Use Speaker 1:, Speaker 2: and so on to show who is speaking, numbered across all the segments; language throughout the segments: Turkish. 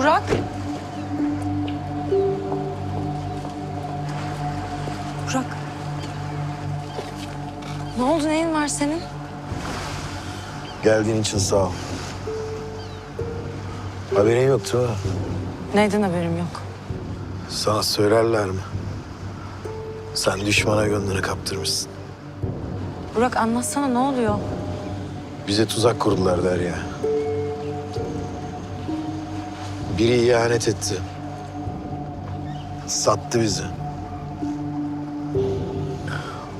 Speaker 1: Burak. Burak. Ne oldu neyin var senin?
Speaker 2: Geldiğin için sağ ol. Haberin yoktu ha?
Speaker 1: Neyden haberim yok?
Speaker 2: Sana söylerler mi? Sen düşmana gönlünü kaptırmışsın.
Speaker 1: Burak anlatsana ne oluyor?
Speaker 2: Bize tuzak kurdular Derya. Biri ihanet etti. Sattı bizi.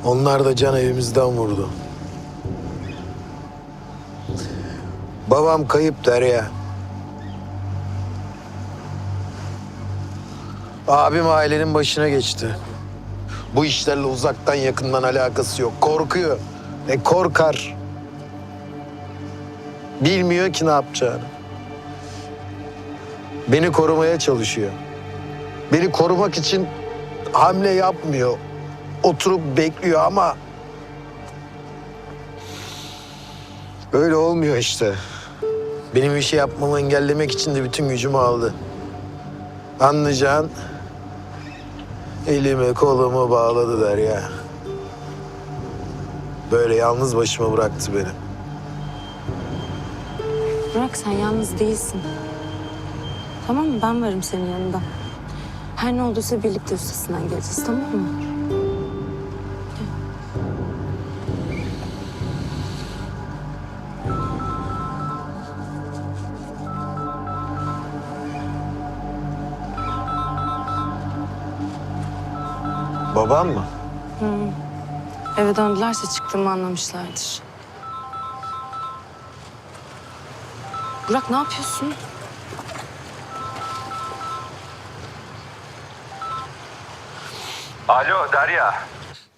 Speaker 2: Onlar da can evimizden vurdu. Babam kayıp Derya. Abim ailenin başına geçti. Bu işlerle uzaktan yakından alakası yok. Korkuyor. E korkar. Bilmiyor ki ne yapacağını. Beni korumaya çalışıyor. Beni korumak için hamle yapmıyor. Oturup bekliyor ama... Böyle olmuyor işte. Benim bir şey yapmamı engellemek için de bütün gücümü aldı. Anlayacağın elimi kolumu bağladı der ya. Böyle yalnız başıma bıraktı beni.
Speaker 1: Burak sen yalnız değilsin. Tamam mı? Ben varım senin yanında. Her ne olduysa birlikte üstesinden geleceğiz tamam mı?
Speaker 2: Babam mı?
Speaker 1: Eve döndülerse çıktığımı anlamışlardır. Burak ne yapıyorsun?
Speaker 3: Alo Derya.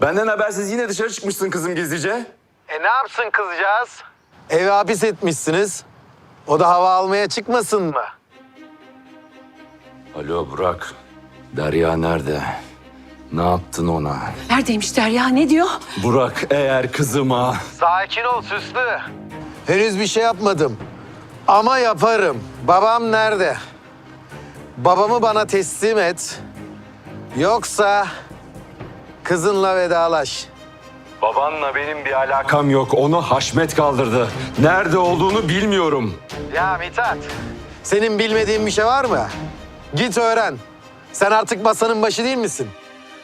Speaker 3: Benden habersiz yine dışarı çıkmışsın kızım gizlice.
Speaker 2: E ne yapsın kızcağız? Eve hapis etmişsiniz. O da hava almaya çıkmasın mı?
Speaker 3: Alo Burak. Derya nerede? Ne yaptın ona?
Speaker 4: Neredeymiş Derya? Ne diyor?
Speaker 3: Burak eğer kızıma...
Speaker 2: Sakin ol Süslü. Henüz bir şey yapmadım. Ama yaparım. Babam nerede? Babamı bana teslim et. Yoksa kızınla vedalaş.
Speaker 3: Babanla benim bir alakam yok. Onu Haşmet kaldırdı. Nerede olduğunu bilmiyorum.
Speaker 2: Ya Mithat. Senin bilmediğin bir şey var mı? Git öğren. Sen artık masanın başı değil misin?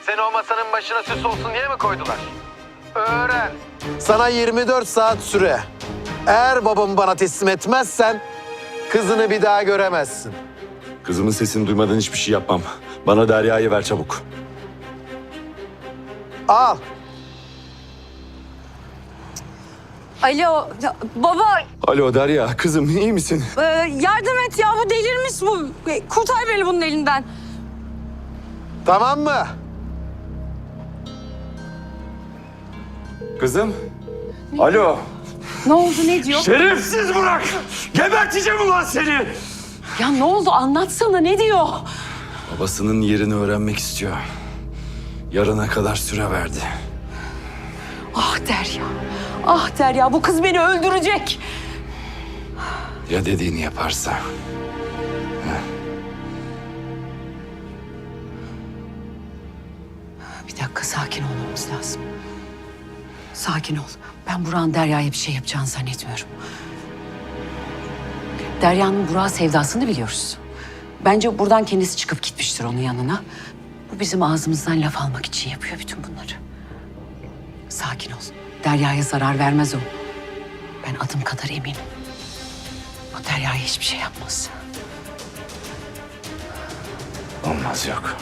Speaker 2: Seni o masanın başına süs olsun diye mi koydular? Öğren. Sana 24 saat süre. Eğer babamı bana teslim etmezsen kızını bir daha göremezsin.
Speaker 3: Kızımın sesini duymadan hiçbir şey yapmam. Bana Derya'yı ver çabuk.
Speaker 2: Al.
Speaker 4: Alo ya, baba
Speaker 3: Alo Derya, kızım iyi misin?
Speaker 4: e, yardım et ya bu delirmiş bu. E, Kurtar beni bunun elinden.
Speaker 2: Tamam mı?
Speaker 3: Kızım? Alo.
Speaker 4: Ne oldu ne diyor?
Speaker 3: Şerefsiz Burak! Geberteceğim ulan seni!
Speaker 4: Ya ne oldu anlatsana ne diyor?
Speaker 3: Babasının yerini öğrenmek istiyor. Yarına kadar süre verdi.
Speaker 4: Ah Derya. Ah Derya bu kız beni öldürecek.
Speaker 3: Ya dediğini yaparsa?
Speaker 4: Bir dakika sakin olmamız lazım. Sakin ol. Ben Burak'ın Derya'ya bir şey yapacağını zannetmiyorum. Derya'nın Burak'a sevdasını biliyoruz. Bence buradan kendisi çıkıp gitmiştir onun yanına. Bizim ağzımızdan laf almak için yapıyor bütün bunları. Sakin ol. Derya'ya zarar vermez o. Ben adım kadar eminim. O Derya'ya hiçbir şey yapmaz.
Speaker 3: Olmaz yok.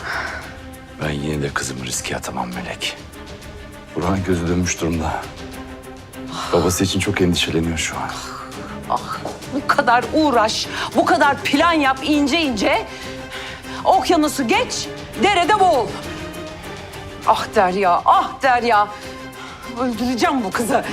Speaker 3: Ben yine de kızımı riske atamam Melek. Burhan gözü dönmüş durumda. Babası için çok endişeleniyor şu an.
Speaker 4: Ah, bu kadar uğraş, bu kadar plan yap ince ince. Okyanusu geç, derede boğul. Ah Derya, ah Derya. Öldüreceğim bu kızı.